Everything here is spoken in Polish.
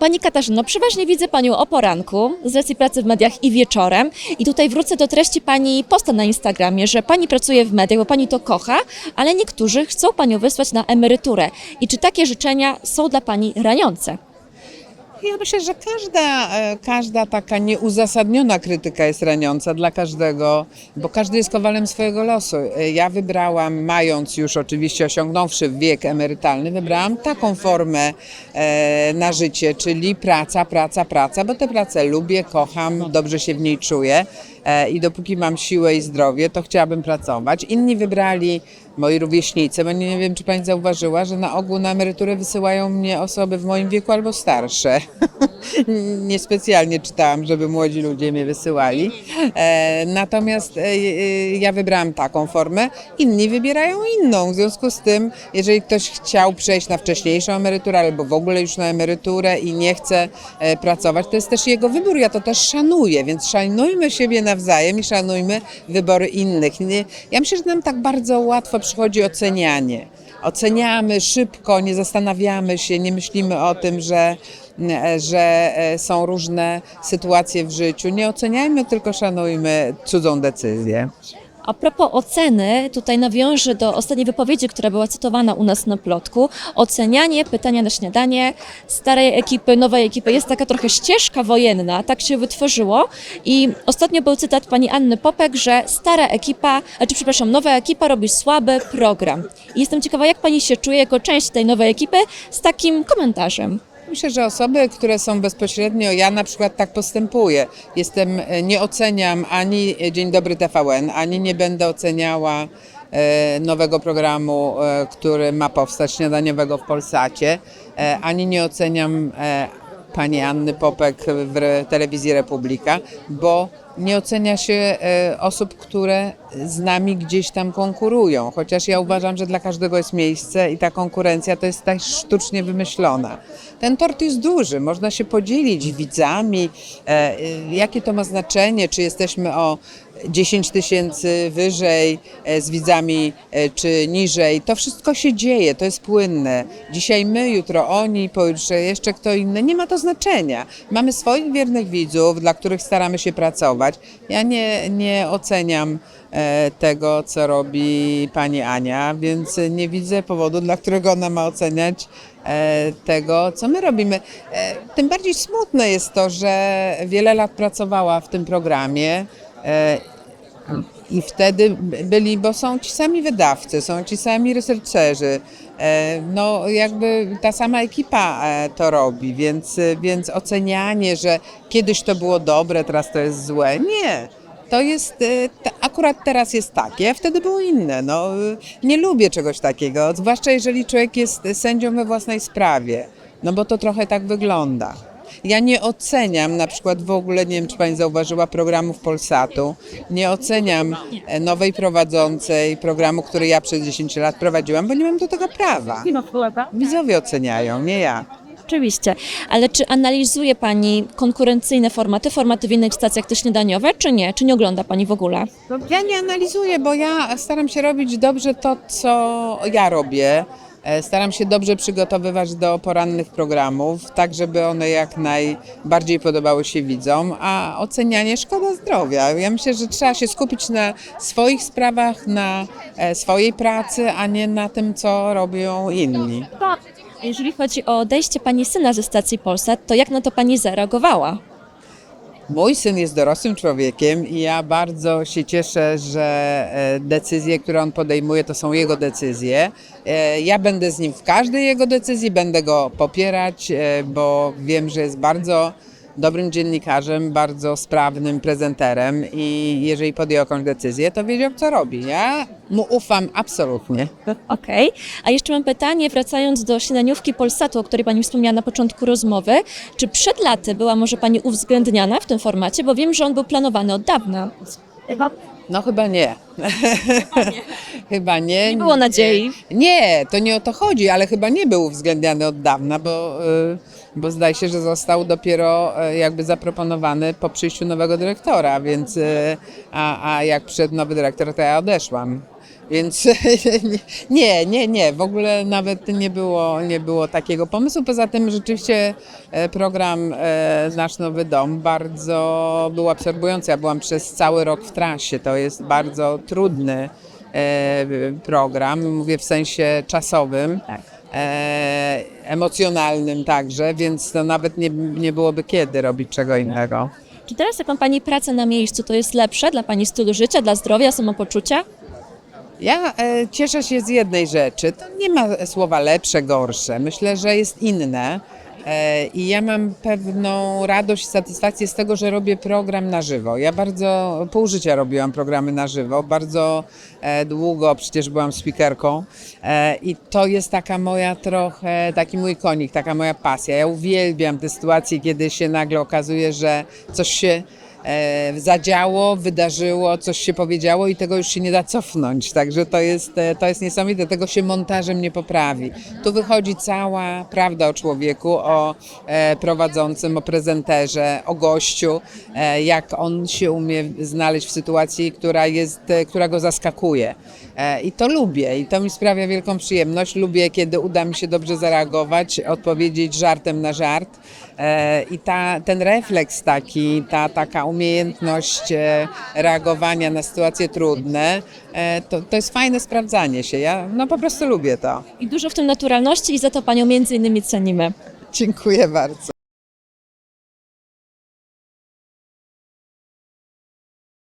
Pani Katarzyno, przeważnie widzę Panią o poranku z racji pracy w mediach i wieczorem. I tutaj wrócę do treści Pani posta na Instagramie, że Pani pracuje w mediach, bo Pani to kocha, ale niektórzy chcą Panią wysłać na emeryturę. I czy takie życzenia są dla Pani raniące? Ja myślę, że każda, e, każda taka nieuzasadniona krytyka jest raniąca dla każdego, bo każdy jest kowalem swojego losu. E, Ja wybrałam, mając już oczywiście osiągnąwszy wiek emerytalny, wybrałam taką formę e, na życie, czyli praca, praca, praca, bo tę pracę lubię, kocham, dobrze się w niej czuję i dopóki mam siłę i zdrowie, to chciałabym pracować. Inni wybrali moi rówieśnicy, bo nie wiem, czy pani zauważyła, że na ogół na emeryturę wysyłają mnie osoby w moim wieku albo starsze. Niespecjalnie czytałam, żeby młodzi ludzie mnie wysyłali. E, natomiast e, e, ja wybrałam taką formę, inni wybierają inną. W związku z tym, jeżeli ktoś chciał przejść na wcześniejszą emeryturę albo w ogóle już na emeryturę i nie chce e, pracować, to jest też jego wybór. Ja to też szanuję, więc szanujmy siebie nawzajem i szanujmy wybory innych. Ja myślę, że nam tak bardzo łatwo przychodzi ocenianie. Oceniamy szybko, nie zastanawiamy się, nie myślimy o tym, że, że e, są różne sytuacje w życiu. Nie oceniajmy, tylko szanujmy cudzą decyzję. A propos oceny, tutaj nawiążę do ostatniej wypowiedzi, która była cytowana u nas na plotku. Ocenianie, pytania na śniadanie starej ekipy, nowej ekipy. Jest taka trochę ścieżka wojenna, tak się wytworzyło. I ostatnio był cytat pani Anny Popek, że stara ekipa, znaczy przepraszam, nowa ekipa robi słaby program. I jestem ciekawa, jak pani się czuje jako część tej nowej ekipy z takim komentarzem. Myślę, że osoby, które są bezpośrednio, ja na przykład tak postępuję. Jestem, e, nie oceniam ani Dzień Dobry TVN, ani nie będę oceniała e, nowego programu, e, który ma powstać, śniadaniowego w Polsacie, ani nie oceniam pani Anny Popek w telewizji Republika, bo nie ocenia się e, osób, które z nami gdzieś tam konkurują. Chociaż ja uważam, że dla każdego jest miejsce i ta konkurencja to jest tak sztucznie wymyślona. Ten tort jest duży, można się podzielić widzami, e, e, jakie to ma znaczenie, czy jesteśmy o 10 tysięcy wyżej e, z widzami, e, czy niżej. To wszystko się dzieje, to jest płynne. Dzisiaj my, jutro oni, pojutrze jeszcze kto inny. Nie ma to znaczenia. Mamy swoich wiernych widzów, dla których staramy się pracować. Ja nie, nie oceniam e, tego, co robi pani Ania, więc nie widzę powodu, dla którego ona ma oceniać tego, co my robimy. Tym bardziej smutne jest to, że wiele lat pracowała w tym programie. E, i wtedy byli, bo są ci sami wydawcy, są ci sami researcherzy, e, no jakby ta sama ekipa e, to robi, więc, więc ocenianie, że kiedyś to było dobre, teraz to jest złe, nie. To jest, akurat teraz jest takie, a wtedy było inne. No, nie lubię czegoś takiego, zwłaszcza jeżeli człowiek jest sędzią we własnej sprawie, no bo to trochę tak wygląda. Ja nie oceniam na przykład w ogóle, nie wiem czy Pani zauważyła, programów Polsatu. Nie oceniam e, nowej prowadzącej programu, który ja przez 10 lat prowadziłam, bo nie mam do tego prawa. Widzowie oceniają, nie ja. Oczywiście, ale czy analizuje Pani konkurencyjne formaty, formaty w innych stacjach te śniadaniowe, czy nie? Czy nie ogląda Pani w ogóle? Ja nie analizuję, bo ja staram się robić dobrze to, co ja robię. E, Staram się dobrze przygotowywać do porannych programów, tak żeby one jak najbardziej podobały się widzom, a ocenianie szkoda zdrowia. Ja myślę, że trzeba się skupić na swoich sprawach, na e, swojej pracy, a nie na tym, co robią inni. Jeżeli chodzi o odejście Pani syna ze stacji Polsat, to jak na to Pani zareagowała? Mój syn jest dorosłym człowiekiem i ja bardzo się cieszę, że e, decyzje, które on podejmuje, to są jego decyzje. E, Ja będę z nim w każdej jego decyzji, będę go popierać, e, bo wiem, że jest bardzo dobrym dziennikarzem, bardzo sprawnym prezenterem i jeżeli podjął jakąś decyzję, to wiedział, co robi. Ja mu ufam absolutnie. Okej. A jeszcze mam pytanie, wracając do śniadaniówki Polsatu, o której Pani wspomniała na początku rozmowy. Czy przed laty była może Pani uwzględniana w tym formacie? Bo wiem, że on był planowany od dawna. No chyba nie. chyba nie. Nie było nadziei. Nie, to nie o to chodzi, ale chyba nie był uwzględniany od dawna, bo, y, bo zdaje się, że został dopiero y, jakby zaproponowany po przyjściu nowego dyrektora, więc y, a, a jak przed nowy dyrektor, to ja odeszłam. Więc nie, nie, nie, w ogóle nawet nie było, nie było takiego pomysłu. Poza tym rzeczywiście e, program e, Nasz Nowy Dom bardzo był absorbujący. Ja byłam przez cały rok w trasie. To jest bardzo trudny e, program, mówię w sensie czasowym. Tak. E, emocjonalnym także, więc to nawet nie, nie byłoby kiedy robić czego innego. Czy teraz jaką Pani pracę na miejscu to jest lepsze dla Pani stylu życia, dla zdrowia, samopoczucia? Ja e, cieszę się z jednej rzeczy. To nie ma słowa lepsze, gorsze. Myślę, że jest inne. E, I ja mam pewną radość satysfakcję z tego, że robię program na żywo. Ja bardzo pół życia robiłam programy na żywo, bardzo e, długo przecież byłam speakerką e, i to jest taka moja trochę, taki mój konik, taka moja pasja. Ja uwielbiam te sytuacje, kiedy się nagle okazuje, że coś się zadziało, wydarzyło, coś się powiedziało i tego już się nie da cofnąć. Także to jest, e, to jest niesamowite, tego się montażem nie poprawi. Tu wychodzi cała prawda o człowieku, o e, prowadzącym, o prezenterze, o gościu, e, jak on się umie znaleźć w sytuacji, która, jest, e, która go zaskakuje. E, I to lubię i to mi sprawia wielką przyjemność. Lubię, kiedy uda mi się dobrze zareagować, odpowiedzieć żartem na żart. E, I ta, ten refleks taki, ta taka umiejętność reagowania na sytuacje trudne, e, to, to jest fajne sprawdzanie się. Ja no po prostu lubię to. I dużo w tym naturalności i za to Panią między innymi cenimy. Dziękuję bardzo.